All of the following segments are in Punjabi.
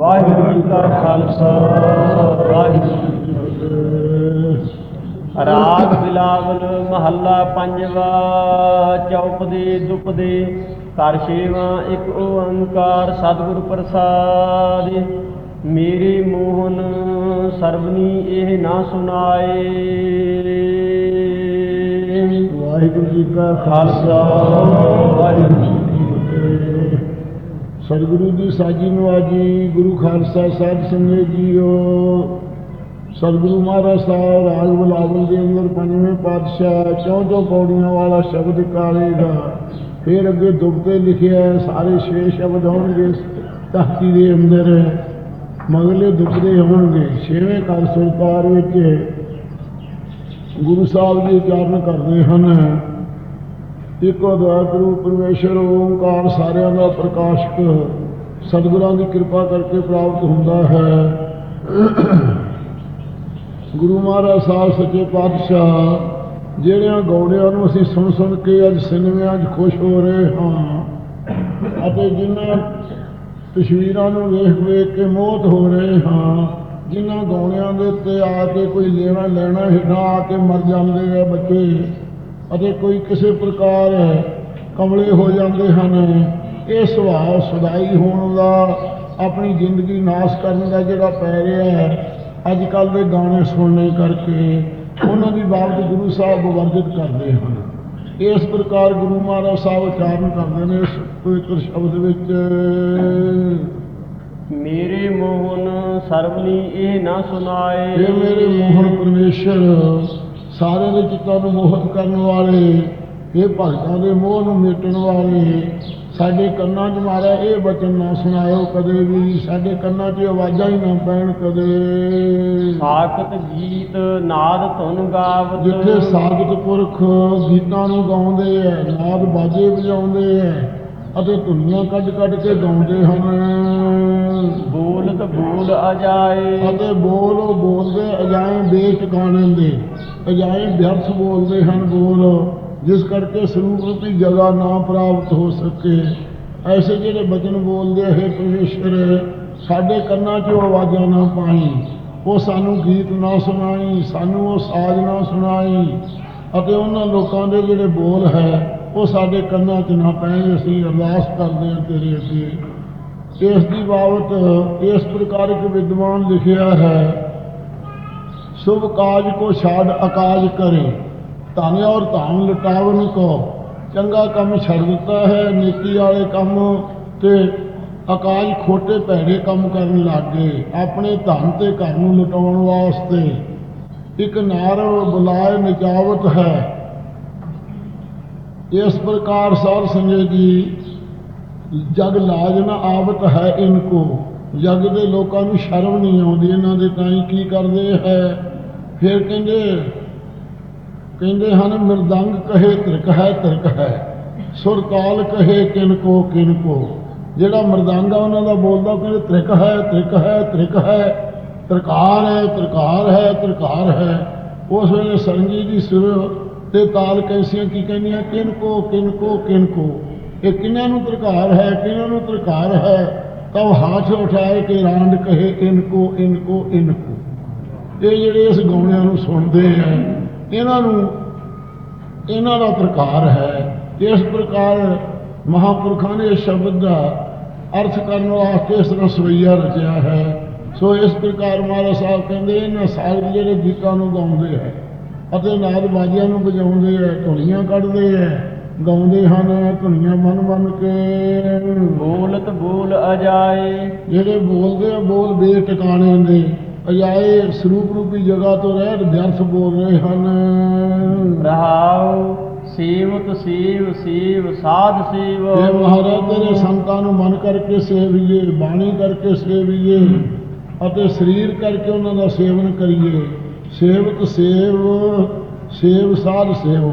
ਵਾਹਿਗੁਰੂ ਜੀ ਕਾ ਖਾਲਸਾ, ਵਾਹਿਗੁਰੂ ਜੀ ਕੀ ਫਤਿਹ। ਰਾਗ ਬਿਲਾਵਲ ਮਹੱਲਾ ਪੰਜਵਾ ਚੌਪਦੇ ਦੁਪਦੇ ਕਰ ਛੇਵਾਂ, ਇੱਕ ਓੰਕਾਰ ਸਤਿਗੁਰ ਪ੍ਰਸਾਦ। ਮੇਰੇ ਮੋਹਨ ਸਰਬਨੀ ਇਹ ਨਾ ਸੁਨਾਏ ਵਾਹਿਗੁਰੂ ਜੀ ਕਾ ਖਾਲਸਾ, ਵਾਹਿਗੁਰੂ ਸਤਿਗੁਰੂ ਜੀ ਸਾਜੀ ਨਵਾਜੀ ਗੁਰੂ ਖਾਲਸਾ ਸਾਹਿਬ ਸੰਗਤ ਜੀਓ। ਸਤਿਗੁਰੂ ਮਹਾਰਾਜ ਸਾਹਿਬ, ਰਾਜ ਬਲਾਵਲ ਦੇ ਅੰਦਰ ਪੰਜਵੇਂ ਪਾਤਸ਼ਾਹ, ਚੌਂ ਚੌਂ ਪੌੜੀਆਂ ਵਾਲਾ ਸ਼ਬਦ ਕਾਲੇਗਾ ਫਿਰ ਅੱਗੇ ਦੁਬਤੇ ਲਿਖਿਆ ਸਾਰੇ ਛੇ ਸ਼ਬਦ ਹੋਣਗੇ ਤਖਤੀ ਦੇ ਅੰਦਰ। ਮਗਲੇ ਦੁਬਤੇ ਹੋਣਗੇ ਛੇਵੇਂ ਕਰ ਸੁਲਤਾਰ ਵਿੱਚ। ਗੁਰੂ ਸਾਹਿਬ ਜੀ ਉਚਾਰਨ ਕਰਦੇ ਹਨ। ਇੱਕੋ ਅਦਵੈਤ ਰੂਪ ਪਰਮੇਸ਼ਰ, ਓੰਕਾਰ ਸਾਰਿਆਂ ਦਾ ਪ੍ਰਕਾਸ਼ਕ। ਸਤਿਗੁਰਾਂ ਦੀ ਕਿਰਪਾ ਕਰਕੇ ਪ੍ਰਾਪਤ ਹੁੰਦਾ ਹੈ। ਗੁਰੂ ਮਹਾਰਾਜ ਸਾਹਿਬ ਸੱਚੇ ਪਾਤਸ਼ਾਹ, ਜਿਹੜਿਆਂ ਗੌੜਿਆਂ ਨੂੰ ਅਸੀਂ ਸੁਣ ਸੁਣ ਕੇ ਅੱਜ ਸਿਨੇਮਿਆਂ 'ਚ ਖੁਸ਼ ਹੋ ਰਹੇ ਹਾਂ ਅਤੇ ਜਿਨ੍ਹਾਂ ਤਸਵੀਰਾਂ ਨੂੰ ਵੇਖ ਵੇਖ ਕੇ ਮੋਹਤ ਹੋ ਰਹੇ ਹਾਂ, ਜਿਨ੍ਹਾਂ ਗੌਣਿਆਂ ਦੇ ਉੱਤੇ ਆ ਕੇ ਕੋਈ ਲੈਣਾ ਲੈਣਾ ਹਿੱਡਾ ਆ ਕੇ ਮਰ ਜਾਂਦੇ ਆ ਬੱਚੇ। ਅਤੇ ਕੋਈ ਕਿਸੇ ਪ੍ਰਕਾਰ ਕਮਲੇ ਹੋ ਜਾਂਦੇ ਹਨ। ਇਹ ਸੁਭਾਅ ਸਦਾਈ ਹੋਣ ਦਾ ਆਪਣੀ ਜ਼ਿੰਦਗੀ ਨਾਸ਼ ਕਰਨ ਦਾ ਜਿਹੜਾ ਪੈ ਰਿਹਾ ਹੈ ਅੱਜ ਕੱਲ ਦੇ ਗਾਣੇ ਸੁਣਨੇ ਕਰਕੇ ਉਹਨਾਂ ਦੀ ਬਾਬਤ ਗੁਰੂ ਸਾਹਿਬ ਵਰਜਿਤ ਕਰਦੇ ਹਨ। ਇਸ ਪ੍ਰਕਾਰ ਗੁਰੂ ਮਹਾਰਾਜ ਸਾਹਿਬ ਉਚਾਰਨ ਕਰਦੇ ਨੇ ਇਸ ਪਵਿੱਤਰ ਸ਼ਬਦ ਵਿੱਚ। ਮੇਰੇ ਮੋਹਨ ਸਰਬਨੀ ਇਹ ਨਾ ਸੁਨਾਏ ਇਹ ਮੇਰੇ ਮੋਹਨ ਪਰਮੇਸ਼ਰ ਸਾਰਿਆਂ ਦੇ ਚਿੱਤਾਂ ਨੂੰ ਮੋਹਿਤ ਕਰਨ ਵਾਲੇ ਇਹ ਭਗਤਾਂ ਦੇ ਮੋਹ ਨੂੰ ਮੇਟਣ ਵਾਲੇ ਸਾਡੇ ਕੰਨਾਂ 'ਚ ਮਾਰਾ ਇਹ ਬਚਨ ਨਾ ਸੁਣਾਇਓ ਕਦੇ ਵੀ ਸਾਡੇ ਕੰਨਾਂ 'ਚ ਆਵਾਜ਼ਾਂ ਹੀ ਨਾ ਪੈਣ ਕਦੇ। ਸਾਖਤ ਗੀਤ ਨਾਦ ਧੁਨ ਗਾਵਤ। ਜਿੱਥੇ ਸਾਗਤ ਪੁਰਖ ਗੀਤਾਂ ਨੂੰ ਗਾਉਂਦੇ ਐ ਨਾਦ ਬਾਜੇ ਵਜਾਉਂਦੇ ਐ ਅਤੇ ਧੁਨੀਆਂ ਕੱਢ ਕੱਢ ਕੇ ਗਾਉਂਦੇ ਹਨ। ਬੋਲਤ ਬੋਲ ਅਜਾਏ। ਅਤੇ ਬੋਲ ਉਹ ਬੋਲਦੇ ਅਜਾਏ ਬੇਟਿਕਾਣੇ ਦੇ ਅਜਾਏ ਵਿਅਰਥ ਬੋਲਦੇ ਹਨ ਬੋਲ ਜਿਸ ਕਰਕੇ ਸਰੂਪ ਦੀ ਜਗ੍ਹਾ ਨਾ ਪ੍ਰਾਪਤ ਹੋ ਸਕੇ। ਐਸੇ ਜਿਹੜੇ ਬਚਨ ਬੋਲਦੇ ਹੈ ਪਰਮੇਸ਼ਰ, ਸਾਡੇ ਕੰਨਾਂ 'ਚ ਆਵਾਜ਼ਾਂ ਨਾ ਪਾਈ। ਉਹ ਸਾਨੂੰ ਗੀਤ ਨਾ ਸੁਣਾਈ, ਸਾਨੂੰ ਉਹ ਸਾਜ਼ ਨਾ ਸੁਣਾਈ। ਅਤੇ ਉਹਨਾਂ ਲੋਕਾਂ ਦੇ ਜਿਹੜੇ ਬੋਲ ਹੈ, ਉਹ ਸਾਡੇ ਕੰਨਾਂ 'ਚ ਨਾ ਪੈਣ, ਅਸੀਂ ਅਰਦਾਸ ਕਰਦੇ ਹਾਂ ਤੇਰੇ ਅੱਗੇ। ਇਸ ਦੀ ਬਾਬਤ ਇਸ ਪ੍ਰਕਾਰ ਇੱਕ ਵਿਦਵਾਨ ਲਿਖਿਆ ਹੈ शुभ काज को छाड़ अकाज करे ਧਨ ਔਰ ਧਾਮ ਲਟਾਵਨ ਕੋ ਚੰਗਾ ਕੰਮ ਛੱਡ ਦਿੱਤਾ ਹੈ ਨੀਤੀ ਵਾਲੇ ਕੰਮ ਤੇ ਅਕਾਜ ਖੋਟੇ ਭੈੜੇ ਕੰਮ ਕਰਨ ਲੱਗ ਗਏ ਆਪਣੇ ਧਨ ਤੇ ਘਰ ਨੂੰ ਲਟਾਉਣ ਵਾਸਤੇ ਇੱਕ ਨਾਰ ਬੁਲਾਏ ਨਿਚਾਵਤ ਹੈ ਇਸ ਪ੍ਰਕਾਰ ਸਾਧ ਸੰਗਤ ਜੀ ਜਗ ਲਾਜ ਨਾ ਆਵਤ ਹੈ ਇਨਕੋ ਜਗ ਦੇ ਲੋਕਾਂ ਨੂੰ ਸ਼ਰਮ ਨਹੀਂ ਆਉਂਦੀ ਇਹਨਾਂ ਦੇ ਤਾਂ ਹੀ ਕੀ ਕਰਦੇ ਹੈ ਫਿਰ ਕਹਿੰਦੇ ਕਹਿੰਦੇ ਹਨ, ਮਰਦੰਗ ਕਹੇ, ਤਿਰਕ ਹੈ ਤਿਰਕ ਹੈ। ਸੁਰ ਤਾਲ ਕਹੇ, ਕਿਨ ਕੋ ਕਿਨ ਕੋ। ਜਿਹੜਾ ਮਰਦੰਗ ਆ, ਉਹਨਾਂ ਦਾ ਬੋਲਦਾ, ਉਹ ਕਹਿੰਦੇ, ਤ੍ਰਿਕ ਹੈ ਤ੍ਰਿਕ ਹੈ ਤ੍ਰਿਕ ਹੈ। ਤਰਕਾਰ ਹੈ ਤਰਕਾਰ ਹੈ ਤਰਕਾਰ ਹੈ। ਉਸ ਵੇਲੇ ਸਰੰਗੀ ਦੀ ਸੁਰ ਤੇ ਤਾਲ ਕੈਸੀਆਂ ਕੀ ਕਹਿੰਦੀਆਂ? ਕਿਨ ਕੋ ਕਿਨ ਕੋ ਕਿਨ ਕੋ। ਇਹ ਕਿਹਨਾਂ ਨੂੰ ਤਰਕਾਰ ਹੈ ਕਿਹਨਾਂ ਨੂੰ ਤਰਕਾਰ ਹੈ? ਤਾਂ ਉਹ ਹੱਥ ਉਠਾਏ ਕੇ ਰਾਂਡ ਕਹੇ ਇਨ ਕੋ ਇਨ ਕੋ ਇਨ ਕੋ। ਇਹ ਜਿਹੜੇ ਇਸ ਗਾਉਣਿਆਂ ਨੂੰ ਸੁਣਦੇ ਆ ਇਹਨਾਂ ਨੂੰ ਇਹਨਾਂ ਦਾ ਪ੍ਰਕਾਰ ਹੈ ਇਸ ਪ੍ਰਕਾਰ ਮਹਾਪੁਰਖਾਂ ਨੇ ਇਸ ਸ਼ਬਦ ਦਾ ਅਰਥ ਕਰਨ ਵਾਸਤੇ ਇਸ ਤਰ੍ਹਾਂ ਸਵਈਆ ਰਚਿਆ ਹੈ। ਸੋ ਇਸ ਪ੍ਰਕਾਰ ਮਹਾਰਾਜ ਸਾਹਿਬ ਕਹਿੰਦੇ ਇਹਨਾਂ ਸਾਗਰ ਜਿਹੜੇ ਗੀਤਾਂ ਨੂੰ ਗਾਉਂਦੇ ਹੈ ਅਤੇ ਨਾਦ ਬਾਜੀਆਂ ਨੂੰ ਵਜਾਉਂਦੇ ਹੈ ਧੁਨੀਆਂ ਕੱਢਦੇ ਹੈ ਗਾਉਂਦੇ ਹਨ ਧੁਨੀਆਂ ਮਨ ਮਨ ਕੇ। ਬੋਲਤ ਬੋਲ ਅਜਾਏ। ਜਿਹੜੇ ਬੋਲਦੇ ਆ ਬੋਲ ਬੇਟਿਕਾਣੇ ਦੇ। ਅਜਾਏ ਸਰੂਪ ਰੂਪੀ ਜਗ੍ਹਾ ਤੋਂ ਰਹਿਤ ਵਿਅਰਥ ਬੋਲ ਰਹੇ ਹਨ। ਰਹਾਉ ਸੇਵਤ ਸੇਵ ਸੇਵ ਸਾਧ ਸੇਵ ਇਹ ਮਹਾਰਾਜ ਤੇਰੇ ਸੰਤਾਂ ਨੂੰ ਮਨ ਕਰਕੇ ਸੇਵੀਏ ਬਾਣੀ ਕਰਕੇ ਸੇਵੀਏ ਅਤੇ ਸਰੀਰ ਕਰਕੇ ਉਹਨਾਂ ਦਾ ਸੇਵਨ ਕਰੀਏ। ਸੇਵਤ ਸੇਵ ਸੇਵ ਸਾਧ ਸੇਵੋ।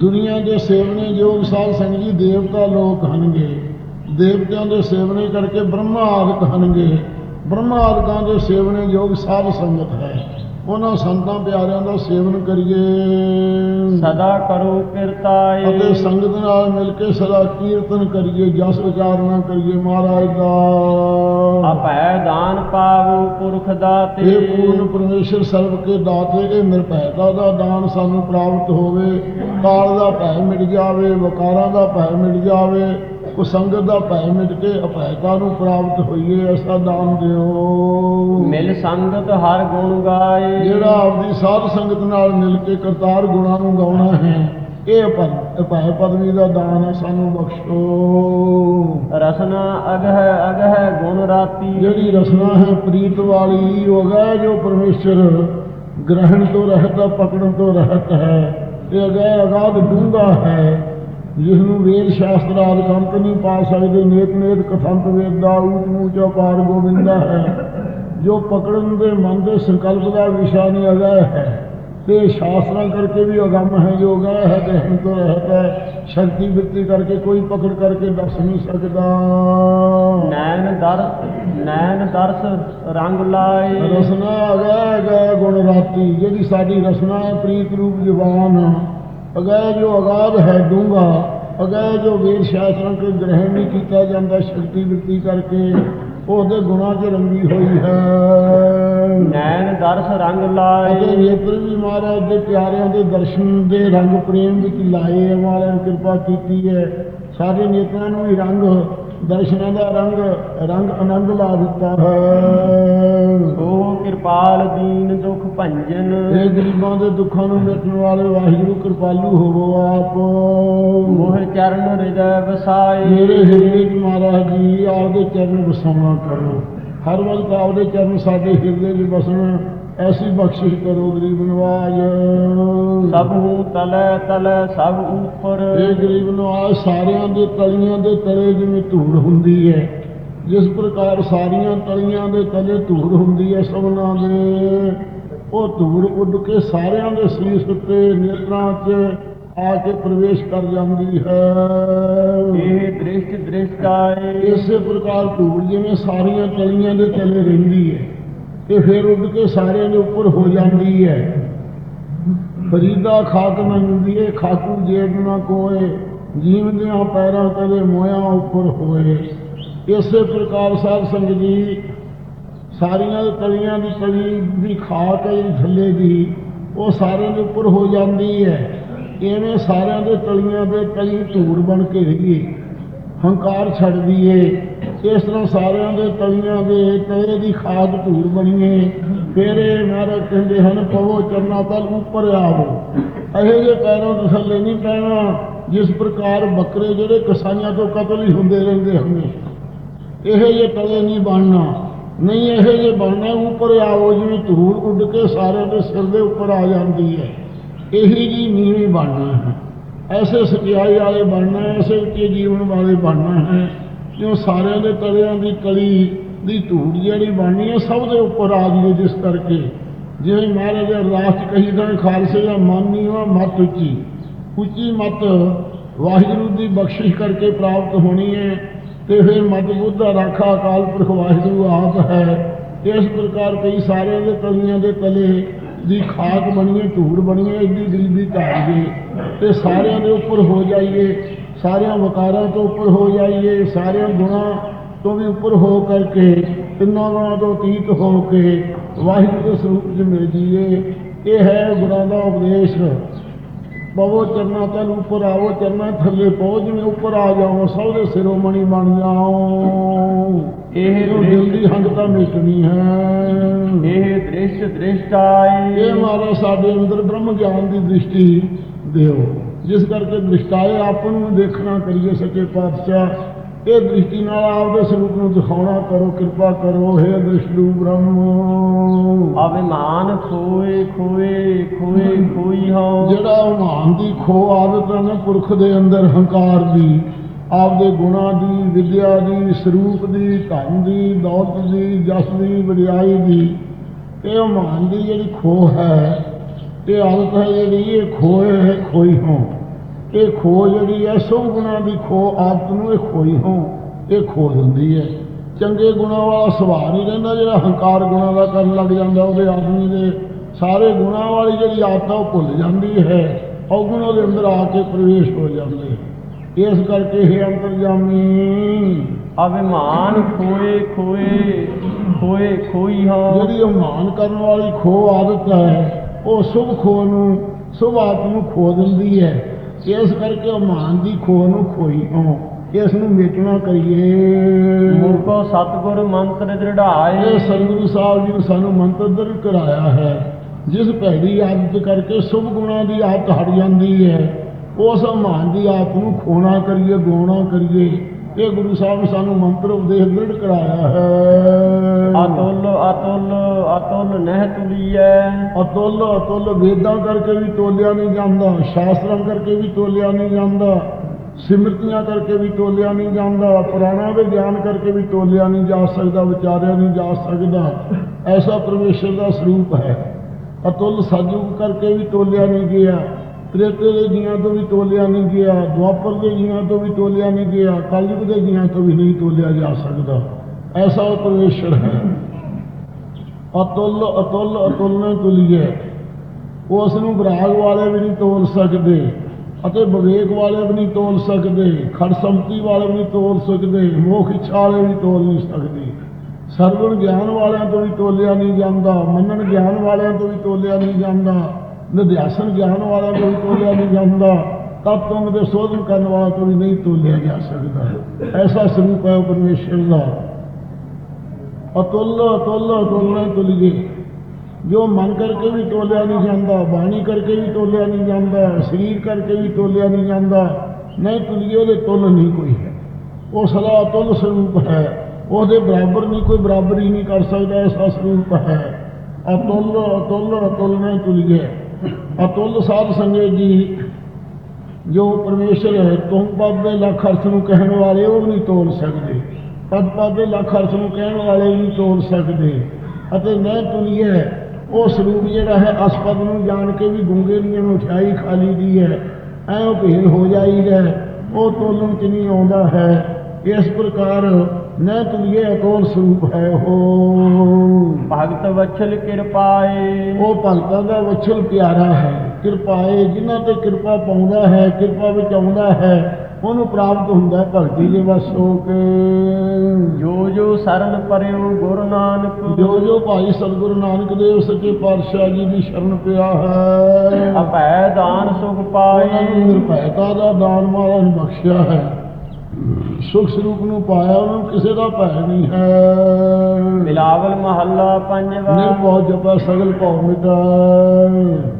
ਦੁਨੀਆ ਦੇ ਸੇਵਨੇ ਯੋਗ ਸਾਧ ਸੰਗ ਜੀ ਦੇਵਤਾ ਲੋਕ ਹਨਗੇ। ਦੇਵਤਿਆਂ ਦੇ ਸੇਵਨੇ ਕਰਕੇ ਬ੍ਰਹਮਾ ਆਦਿਕ ਹਨਗੇ। ਬ੍ਰਹਮਾ ਆਦਿਕਾਂ ਦੇ ਸੇਵਨੇ ਯੋਗ ਸਾਧ ਸੰਗਤ ਹੈ। ਉਹਨਾਂ ਸੰਤਾਂ ਪਿਆਰਿਆਂ ਦਾ ਸੇਵਨ ਕਰੀਏ। ਸਦਾ ਕਰੋ ਕਿਰਤਾਏ। ਅਤੇ ਸੰਗਤ ਨਾਲ ਮਿਲ ਕੇ ਸਦਾ ਕੀਰਤਨ ਕਰੀਏ ਜਸ ਉਚਾਰਨਾ ਕਰੀਏ ਮਹਾਰਾਜ ਦਾ। ਆਪੈ ਦਾਨ ਪਾਵੋ ਪੁਰਖ ਦਾਤੇ। ਇਹ ਪੂਰਨ ਪਰਮੇਸ਼ਰ ਸਰਬ ਕੇ ਦਾਤੇ ਇਹ ਨਿਰਭੈਤਾ ਦਾ ਦਾਨ ਸਾਨੂੰ ਪ੍ਰਾਪਤ ਹੋਵੇ। ਕਾਲ ਦਾ ਭੈ ਮਿਟ ਜਾਵੇ ਵਕਾਰਾਂ ਦਾ ਭੈ ਮਿਟ ਜਾਵੇ। ਕੁਸੰਗਤ ਦਾ ਭੈ ਮਿਟ ਕੇ ਅਭੈਤਾ ਨੂੰ ਪ੍ਰਾਪਤ ਹੋਈਏ ਐਸਾ ਦਾਨ ਦਿਓ। ਮਿਲ ਸੰਗਤ ਹਰ ਗੁਣ ਗਾਏ। ਜਿਹੜਾ ਆਪਦੀ ਸਾਧ ਸੰਗਤ ਨਾਲ ਮਿਲ ਕੇ ਕਰਤਾਰ ਗੁਣਾਂ ਨੂੰ ਗਾਉਣਾ ਹੈ ਇਹ ਪਦ ਭੈ ਪਦਵੀ ਦਾ ਦਾਨ ਹੈ ਸਾਨੂੰ ਬਖਸ਼ੋ। ਰਸਨਾ ਅਗਹਿ ਅਗਹਿ ਗੁਣ ਰਾਤੀ। ਜਿਹੜੀ ਰਸਨਾ ਹੈ ਪ੍ਰੀਤ ਵਾਲੀ ਉਹ ਹੈ ਜੋ ਪਰਮੇਸ਼ਰ ਗ੍ਰਹਿਣ ਤੋਂ ਰਹਿਤ ਪਕੜਨ ਤੋਂ ਰਹਿਤ ਹੈ। ਇਹ ਅਗੈ ਅਗਾਧ ਡੂੰਘਾ ਹੈ। ਜਿਸ ਨੂੰ ਵੇਦ ਸ਼ਾਸਤਰ ਆਦਿ ਕੰਤ ਨਹੀਂ ਪਾ ਸਕਦੇ ਨੇਤ ਨੇਤ ਕਥੰਤ ਵੇਦਾ ਊਚ ਊਚ ਅਪਾਰ ਗੋਬਿੰਦਾ ਹੈ। ਜੋ ਪਕੜਨ ਦੇ ਮਨ ਦੇ ਸੰਕਲਪ ਦਾ ਵਿਸ਼ਾ ਨਹੀਂ ਅਗੈ ਹੈ ਤੇ ਸ਼ਾਸਤਰਾਂ ਕਰਕੇ ਵੀ ਅਗੰਮ ਹੈ ਜੋ ਅਗੈ ਹੈ ਤੋਂ ਰਹਿਤ ਹੈ ਸ਼ਕਤੀ ਬਿਰਤੀ ਕਰਕੇ ਕੋਈ ਪਕੜ ਕਰਕੇ ਦੱਸ ਨਹੀਂ ਸਕਦਾ। ਨੈਣ ਦਰ ਨੈਣ ਦਰਸ ਰੰਗ ਲਾਏ। ਰਸਨਾ ਅਗੈ ਅਗੈ ਗੁਣ ਰਾਤੀ ਜਿਹੜੀ ਸਾਡੀ ਰਸਨਾ ਹੈ ਪ੍ਰੀਤ ਰੂਪ ਜਵਾਨ। ਅਗੈ ਜੋ ਅਗਾਧ ਹੈ ਡੂੰਘਾ ਅਗੈ ਜੋ ਵੇਦ ਸ਼ਾਸਤਰਾਂ ਕੇ ਗ੍ਰਹਿਣ ਨਹੀਂ ਕੀਤਾ ਜਾਂਦਾ ਸ਼ਕਤੀ ਬਿਰਤੀ ਕਰਕੇ ਉਹਦੇ ਗੁਣਾਂ 'ਚ ਰੰਗੀ ਹੋਈ ਹੈ। ਨੈਣ ਦਰਸ ਰੰਗ ਲਾਏ। ਨੇਤਰ ਵੀ ਮਹਾਰਾਜ ਦੇ ਪਿਆਰਿਆਂ ਦੇ ਦਰਸ਼ਨ ਦੇ ਰੰਗ ਪ੍ਰੇਮ ਵਿੱਚ ਲਾਏ ਹੈ ਮਹਾਰਾਜ ਕਿਰਪਾ ਕੀਤੀ ਹੈ। ਸਾਰੇ ਨੇਤਰਾਂ ਨੂੰ ਵੀ ਰੰਗ ਦਰਸ਼ਨਾਂ ਦਾ ਰੰਗ ਰੰਗ ਆਨੰਦ ਲਾ ਦਿੱਤਾ। ਹੈ ਸੋ ਕਿਰਪਾਲ ਦੀਨ ਦੁਖ ਭੰਜਨ। ਇਹ ਗਰੀਬਾਂ ਦੇ ਦੁੱਖਾਂ ਨੂੰ ਮਿਟਣ ਵਾਲੇ ਵਾਹਿਗੁਰੂ ਕਿਰਪਾਲੂ ਹੋਵੋ ਆਪ। ਮੋਹ ਚਰਨ ਹਿਰਦੈ ਵਸਾਏ। ਮੇਰੇ ਹਿਰਦੇ 'ਚ ਮਹਾਰਾਜ ਜੀ ਆਪਦੇ ਚਰਨ ਵਸਾਉਣਾ ਕਰੋ। ਹਰ ਵਕਤ ਆਪਦੇ ਚਰਨ ਸਾਡੇ ਹਿਰਦੇ 'ਚ ਵਸਣ ਐਸੀ ਬਖਸ਼ਿਸ਼ ਕਰੋ ਗਰੀਬ ਨਵਾਜ। ਸਭ ਹੂੰ ਤਲੈ ਤਲੈ ਸਭ ਉਪਰ। ਇਹ ਗਰੀਬ ਨਵਾਜ ਸਾਰਿਆਂ ਦੇ ਤਲੀਆਂ ਦੇ ਤਲੇ ਜਿਵੇਂ ਧੂੜ ਹੁੰਦੀ ਹੈ। ਜਿਸ ਪ੍ਰਕਾਰ ਸਾਰੀਆਂ ਤਲੀਆਂ ਦੇ ਤਲੇ ਧੂੜ ਹੁੰਦੀ ਹੈ ਸਭਨਾਂ ਦੇ ਉਹ ਧੂੜ ਉੱਡ ਕੇ ਸਾਰਿਆਂ ਦੇ ਸੀਸ ਉੱਤੇ ਨੇਤਰਾਂ 'ਚ ਆ ਕੇ ਪ੍ਰਵੇਸ਼ ਕਰ ਜਾਂਦੀ ਹੈ। ਇਹ ਦ੍ਰਿਸ਼ਟ ਦ੍ਰਿਸ਼ਟਾਏ। ਇਸੇ ਪ੍ਰਕਾਰ ਧੂੜ ਜਿਵੇਂ ਸਾਰੀਆਂ ਤਲੀਆਂ ਦੇ ਤਲੇ ਰਹਿੰਦੀ ਹੈ। ਤੇ ਫਿਰ ਉੱਡ ਕੇ ਸਾਰਿਆਂ ਦੇ ਉੱਪਰ ਹੋ ਜਾਂਦੀ ਹੈ। ਫਰੀਦਾ ਖਾਕ ਮੰਗਦੀ ਏ ਖਾਕੂ ਜੇਬ ਨਾ ਕੋਏ, ਜੀਵਦਿਆਂ ਪੈਰਾਂ ਕਦੇ ਮੋਇਆ ਉੱਪਰ ਹੋਏ। ਇਸੇ ਪ੍ਰਕਾਰ ਸਾਹਿਬ ਸੰਗਤ ਜੀ, ਸਾਰੀਆਂ ਤਲੀਆਂ ਦੀ ਤਲੀ ਦੀ ਖਾਕ ਹੈ, ਜਿਹੜੀ ਥੱਲੇ ਦੀ, ਉਹ ਸਾਰਿਆਂ ਦੇ ਉੱਪਰ ਹੋ ਜਾਂਦੀ ਹੈ। ਇਵੇਂ ਸਾਰਿਆਂ ਦੇ ਤਲੀਆਂ ਦੇ ਤਲੀ ਧੂੜ ਬਣ ਕੇ ਰਹੀਏ। ਹੰਕਾਰ ਛੱਡਦੀ ਏ ਇਸ ਤਰ੍ਹਾਂ ਸਾਰਿਆਂ ਦੇ ਤਲੀਆਂ ਦੇ ਤਲੇ ਦੀ ਖਾਦ ਧੂੜ ਬਣੀਏ ਫਿਰ ਇਹ ਮਹਾਰਾਜ ਕਹਿੰਦੇ ਹਨ, ਪਵੋ ਚਰਨਾ ਤਲ ਉੱਪਰ ਆਵੋ। ਇਹੋ ਜਿਹੇ ਪੈਰੋਂ ਥੱਲੇ ਨਹੀਂ ਪੈਣਾ, ਜਿਸ ਪ੍ਰਕਾਰ ਬੱਕਰੇ ਜਿਹੜੇ ਕਸਾਈਆਂ ਤੋਂ ਕਤਲ ਹੀ ਹੁੰਦੇ ਰਹਿੰਦੇ ਹਨ ਇਹੋ ਜਿਹੇ ਤਲੇ ਨਹੀਂ ਬਣਨਾ। ਨਹੀਂ, ਇਹੋ ਜਿਹੇ ਬਣਨਾ, ਉੱਪਰ ਆਵੋ, ਜਿਵੇਂ ਧੂੜ ਉੱਡ ਕੇ ਸਾਰਿਆਂ ਦੇ ਸਿਰ ਦੇ ਉੱਪਰ ਆ ਜਾਂਦੀ ਹੈ ਇਹੀ ਜੀ ਨੀਵੇਂ ਬਣਨਾ ਹੈ। ਐਸੇ ਸਚਾਈ ਵਾਲੇ ਬਣਨਾ ਐਸੇ ਉੱਚੇ ਜੀਵਨ ਵਾਲੇ ਬਣਨਾ ਹੈ। ਕਿਉਂ ਸਾਰਿਆਂ ਦੇ ਤਲਿਆਂ ਦੀ ਕਲੀ ਦੀ ਧੂੜ ਜਿਹੜੀ ਬਣਨੀ ਹੈ ਸਭ ਦੇ ਉੱਪਰ ਆ ਗਈ ਜਿਸ ਕਰਕੇ। ਜਿਵੇਂ ਮਹਾਰਾਜ ਅਰਦਾਸ ਚ ਕਹੀ ਤਾਂ ਖਾਲਸੇ ਦਾ ਮਨ ਵਾ ਮਤ ਉੱਚੀ। ਉੱਚੀ ਮਤ ਵਾਹਿਗੁਰੂ ਦੀ ਬਖਸ਼ਿਸ਼ ਕਰਕੇ ਪ੍ਰਾਪਤ ਹੋਣੀ ਹੈ ਤੇ ਫਿਰ ਮਤ ਬੁੱਧਾ ਰਾਖਾ ਅਕਾਲ ਪੁਰਖ ਵਾਹਿਗੁਰੂ ਆਪ ਹੈ। ਇਸ ਪ੍ਰਕਾਰ ਕਈ ਸਾਰਿਆਂ ਦੇ ਤਲੀਆਂ ਦੇ ਤਲੇ ਦੀ ਖਾਕ ਬਣੀਏ ਧੂੜ ਬਣੀਏ ਇੰਨੀ ਗਰੀਬੀ ਢਾਈਏ ਤੇ ਸਾਰਿਆਂ ਦੇ ਉੱਪਰ ਹੋ ਜਾਈਏ। ਸਾਰਿਆਂ ਵਕਾਰਾਂ ਤੋਂ ਉੱਪਰ ਹੋ ਜਾਈਏ ਸਾਰਿਆਂ ਗੁਣਾਂ ਤੋਂ ਵੀ ਉੱਪਰ ਹੋ ਕਰਕੇ ਤਿੰਨਾਂ ਗੁਣਾਂ ਤੋਂ ਅਤੀਤ ਹੋ ਕੇ ਵਾਹਿਗੁਰੂ ਦੇ ਸਰੂਪ 'ਚ ਮਿਲ ਜੀਏ ਇਹ ਹੈ ਗੁਰਾਂ ਦਾ ਉਪਦੇਸ਼। ਪਵੋ ਚਰਨਾ ਤਲ ਉੱਪਰ ਆਵੋ ਚਰਨਾ ਥੱਲੇ ਪਹੁੰਚ ਜਿਵੇਂ ਉੱਪਰ ਆ ਜਾਓ ਸਭ ਦੇ ਸਿਰੋਮਣੀ ਬਣ ਜਾਓ। ਇਹ ਦਿਲ ਦੀ ਹੰਗ ਤਾਂ ਮਿਟਣੀ ਹੈ। ਇਹ ਦ੍ਰਿਸ਼ਟ ਦ੍ਰਿਸ਼ਟਾਏ ਇਹ ਮਹਾਰਾਜ ਸਾਡੇ ਅੰਦਰ ਬ੍ਰਹਮ ਗਿਆਨ ਦੀ ਦ੍ਰਿਸ਼ਟੀ ਦਿਓ। ਜਿਸ ਕਰਕੇ ਦ੍ਰਿਸ਼ਟਾਏ ਆਪ ਨੂੰ ਦੇਖਣਾ ਕਰੀਏ ਸੱਚੇ ਪਾਤਸ਼ਾਹ। ਇਹ ਦ੍ਰਿਸ਼ਟੀ ਨਾਲ ਆਪਦੇ ਸਰੂਪ ਨੂੰ ਦਿਖਾਉਣਾ ਕਰੋ ਕਿਰਪਾ ਕਰੋ ਹੈ ਦ੍ਰਿਸ਼ਟੂ ਬ੍ਰਹਮ। ਅਭਿਮਾਨ ਖੋਏ ਖੋਏ ਖੋਏ ਖੋਈ ਹੋ। ਜਿਹੜਾ ਮਾਨ ਦੀ ਖੋ ਆਦਤ ਹੈ ਨਾ ਪੁਰਖ ਦੇ ਅੰਦਰ ਹੰਕਾਰ ਦੀ ਆਪਦੇ ਗੁਣਾਂ ਦੀ ਵਿਦਿਆ ਦੀ ਸਰੂਪ ਦੀ ਧਨ ਦੀ ਦੌਲਤ ਦੀ ਜਸ ਦੀ ਵਡਿਆਈ ਦੀ ਇਹ ਉਹ ਮਾਨ ਦੀ ਜਿਹੜੀ ਖੋ ਹੈ ਇਹ ਆਦਤ ਹੈ ਜਿਹੜੀ ਇਹ ਖੋਏ ਖੋਈ ਹੋ। ਇਹ ਖੋ ਜਿਹੜੀ ਹੈ ਸਭ ਗੁਣਾਂ ਦੀ ਖੋ ਆਦਤ ਨੂੰ ਇਹ ਖੋਈ ਹੋ ਇਹ ਖੋ ਦਿੰਦੀ ਹੈ। ਚੰਗੇ ਗੁਣਾਂ ਵਾਲਾ ਸੁਭਾਅ ਨਹੀਂ ਰਹਿੰਦਾ ਜਿਹੜਾ ਹੰਕਾਰ ਗੁਣਾਂ ਦਾ ਕਰਨ ਲੱਗ ਜਾਂਦਾ ਉਹਦੇ ਆਦਮੀ ਦੇ ਸਾਰੇ ਗੁਣਾਂ ਵਾਲੀ ਜਿਹੜੀ ਆਦਤ ਉਹ ਭੁੱਲ ਜਾਂਦੀ ਹੈ। ਔਗੁਣ ਉਹਦੇ ਅੰਦਰ ਆ ਕੇ ਪ੍ਰਵੇਸ਼ ਹੋ ਜਾਂਦੇ ਇਸ ਕਰਕੇ ਇਹ ਅੰਤਰਜਾਮੀ ਅਭਿਮਾਨ ਖੋਏ ਖੋਏ ਖੋਏ ਖੋਈ ਹੋ। ਜਿਹੜੀ ਅਮਾਨ ਕਰਨ ਵਾਲੀ ਖੋ ਆਦਤ ਹੈ ਉਹ ਸੁਭ ਖੋ ਨੂੰ ਸੁਭ ਆਦਤ ਨੂੰ ਖੋ ਦਿੰਦੀ ਹੈ। ਇਸ ਕਰਕੇ ਅਮਾਨ ਦੀ ਖੋ ਨੂੰ ਖੋਈ ਹੋ ਇਸ ਨੂੰ ਮੇਟਣਾ ਕਰੀਏ। ਮੂਕੋ ਸਤਗੁਰ ਮੰਤਰ ਦ੍ਰਿੜਾਏ। ਇਹ ਸਤਿਗੁਰੂ ਸਾਹਿਬ ਜੀ ਨੇ ਸਾਨੂੰ ਮੰਤਰ ਦਰ ਕਰਾਇਆ ਹੈ। ਜਿਸ ਭੈੜੀ ਆਦਤ ਕਰਕੇ ਸੁਭ ਗੁਣਾਂ ਦੀ ਆਦਤ ਹਟ ਜਾਂਦੀ ਹੈ ਉਸ ਅਮਾਨ ਦੀ ਆਦਤ ਨੂੰ ਖੋਣਾ ਕਰੀਏ ਗੋਣਾ ਕਰੀਏ। ਇਹ ਗੁਰੂ ਸਾਹਿਬ ਸਾਨੂੰ ਮੰਤਰ ਉਪਦੇਸ਼ ਦ੍ਰਿੜ ਕਰਾਇਆ ਹੈ। ਅਤੁੱਲ ਅਤੁੱਲ ਅਤੁੱਲ ਨਹਿ ਤੁਲੀਐ ਅਤੁੱਲ ਅਤੁੱਲ ਵੇਦਾਂ ਕਰਕੇ ਵੀ ਤੋਲਿਆ ਨਹੀਂ ਜਾਂਦਾ ਸ਼ਾਸਤਰਾਂ ਕਰਕੇ ਵੀ ਤੋਲਿਆ ਨਹੀਂ ਜਾਂਦਾ ਸਿਮਰਤੀਆਂ ਕਰਕੇ ਵੀ ਤੋਲਿਆ ਨਹੀਂ ਜਾਂਦਾ ਪੁਰਾਣਾ ਦੇ ਗਿਆਨ ਕਰਕੇ ਵੀ ਤੋਲਿਆ ਨਹੀਂ ਜਾ ਸਕਦਾ ਵਿਚਾਰਿਆ ਨਹੀਂ ਜਾ ਸਕਦਾ ਐਸਾ ਪਰਮੇਸ਼ਰ ਦਾ ਸਰੂਪ ਹੈ। ਅਤੁੱਲ ਸਤਿਯੁਗ ਕਰਕੇ ਵੀ ਤੋਲਿਆ ਨਹੀਂ ਗਿਆ। ਤ੍ਰੇਤੇ ਦੇ ਜੀਆਂ ਤੋਂ ਵੀ ਤੋਲਿਆ ਨਹੀਂ ਗਿਆ, ਦੁਆਪਰ ਦੇ ਜੀਆਂ ਤੋਂ ਵੀ ਤੋਲਿਆ ਨਹੀਂ ਗਿਆ ਕਲਯੁਗ ਦੇ ਜੀਆਂ ਤੋਂ ਵੀ ਨਹੀਂ ਤੋਲਿਆ ਜਾ ਸਕਦਾ। ਐਸਾ ਉਹ ਪਰਮੇਸ਼ਰ ਹੈ। ਅਤੁੱਲ ਅਤੁੱਲ ਅਤੁੱਲ ਨੇ ਤੁਲੀਏ। ਉਸ ਨੂੰ ਵਿਰਾਗ ਵਾਲੇ ਵੀ ਨਹੀਂ ਤੋਲ ਸਕਦੇ ਅਤੇ ਵਿਵੇਕ ਵਾਲੇ ਵੀ ਨਹੀਂ ਤੋਲ ਸਕਦੇ, ਖੜਸਮਤੀ ਵਾਲੇ ਵੀ ਨਹੀਂ ਤੋਲ ਸਕਦੇ, ਮੋਖ ਇੱਛਾ ਵਾਲੇ ਵੀ ਤੋਲ ਨਹੀਂ ਸਕਦੇ। ਸਰਵਣ ਗਿਆਨ ਵਾਲਿਆਂ ਤੋਂ ਵੀ ਤੋਲਿਆ ਨਹੀਂ ਜਾਂਦਾ, ਮੰਨਣ ਗਿਆਨ ਵਾਲਿਆਂ ਤੋਂ ਵੀ ਤੋਲਿਆ ਨਹੀਂ ਜਾਂਦਾ। ਨਿਧਿਆਸਨ ਗਿਆਨ ਵਾਲਾ ਕੋਈ ਤੋਲਿਆ ਨਹੀਂ ਜਾਂਦਾ ਤਤਵੰਗ ਦੇ ਸੋਧਨ ਕਰਨ ਵਾਲਾ ਕੋਈ ਨਹੀਂ ਤੋਲਿਆ ਜਾ ਸਕਦਾ। ਐਸਾ ਸਰੂਪ ਹੈ ਉਹ ਪਰਮੇਸ਼ਰ ਦਾ। ਅਤੁੱਲ ਅਤੁੱਲ ਤੋਲਣਾ ਤੁਲੀਏ। ਜੋ ਮਨ ਕਰਕੇ ਵੀ ਤੋਲਿਆ ਨਹੀਂ ਜਾਂਦਾ, ਬਾਣੀ ਕਰਕੇ ਵੀ ਤੋਲਿਆ ਨਹੀਂ ਜਾਂਦਾ, ਸਰੀਰ ਕਰਕੇ ਵੀ ਤੋਲਿਆ ਨਹੀਂ ਜਾਂਦਾ, ਨਹੀਂ ਤੁਲੀਏ, ਉਹਦੇ ਤੁਲ ਨਹੀਂ ਕੋਈ ਹੈ। ਉਹ ਸਦਾ ਅਤੁੱਲ ਸਰੂਪ ਹੈ। ਉਹਦੇ ਬਰਾਬਰ ਨਹੀਂ, ਕੋਈ ਬਰਾਬਰੀ ਨਹੀਂ ਕਰ ਸਕਦਾ, ਐਸਾ ਸਰੂਪ ਹੈ। ਅਤੁੱਲ ਅਤੁੱਲ ਅਤੁੱਲ ਨੇ ਤੁਲੀਏ। ਅਤੁੱਲ ਸਾਧ ਸੰਗਤ ਜੀ, ਜੋ ਪਰਮੇਸ਼ਰ ਹੈ, ਤੁਮ ਪਦ ਦੇ ਲੱਖ ਅਰਥ ਨੂੰ ਕਹਿਣ ਵਾਲੇ ਉਹ ਨਹੀਂ ਤੋਲ ਸਕਦੇ। ਪਦ ਪਦ ਦੇ ਲੱਖ ਅਰਥ ਨੂੰ ਕਹਿਣ ਵਾਲੇ ਵੀ ਨਹੀਂ ਤੋਲ ਸਕਦੇ। ਅਤੇ ਨਹਿ ਤੁਲੀਏ ਉਹ ਸਰੂਪ ਜਿਹੜਾ ਹੈ ਅਸਪਦ ਨੂੰ ਜਾਣ ਕੇ ਵੀ ਗੁੰਗੇ ਦੀਆਂ ਮਠਿਆਈ ਖਾਲੀ ਦੀ ਹੈ। ਐ ਉਹ ਭੇਲ ਹੋ ਜਾਈਦਾ ਉਹ ਤੋਲਣ ਚ ਨਹੀਂ ਆਉਂਦਾ ਹੈ। ਇਸ ਪ੍ਰਕਾਰ ਨਹਿ ਤੁਲੀਏ ਅਤੋਲ ਸਰੂਪ ਹੈ? ਉਹ ਭਗਤ ਵਛਲ ਕਿਰਪਾਏ। ਉਹ ਭਗਤਾਂ ਦਾ ਵਛਲ ਪਿਆਰਾ ਹੈ। ਕਿਰਪਾਏ ਜਿਨ੍ਹਾਂ ਤੇ ਕਿਰਪਾ ਪਾਉਂਦਾ ਹੈ ਕਿਰਪਾ ਵਿੱਚ ਆਉਂਦਾ ਹੈ ਉਹਨੂੰ ਪ੍ਰਾਪਤ ਹੁੰਦਾ ਭਗਤੀ ਦੇ ਵਸ ਹੋ ਕੇ। ਜੋ ਜੋ ਸਰਨ ਪਰਿਓ ਗੁਰੂ ਨਾਨਕ। ਜੋ ਜੋ ਭਾਈ ਸਤਿਗੁਰੂ ਨਾਨਕ ਦੇਵ ਸੱਚੇ ਪਾਤਸ਼ਾਹ ਜੀ ਦੀ ਸ਼ਰਨ ਪਿਆ ਹੈ। ਅਪੈ ਦਾਨ ਸੁਖ ਉਹਨਾਂ ਪਾਏ ਨੂੰ ਨਿਰਭੈਤਾ ਦਾ ਦਾਨ ਮਹਾਰਾਜ ਨੇ ਬਖਸ਼ਿਆ ਹੈ। ਸੁਖ ਸਰੂਪ ਨੂੰ ਪਾਇਆ ਉਹਨਾਂ ਨੂੰ ਕਿਸੇ ਦਾ ਭੈ ਨਹੀਂ ਹੈ। ਬਿਲਾਵਲ ਮਹੱਲਾ ਪੰਜਵਾ। ਨਿਰਭਉ ਜਪੈ ਸਗਲ ਭਉ ਮਿਟਾਏ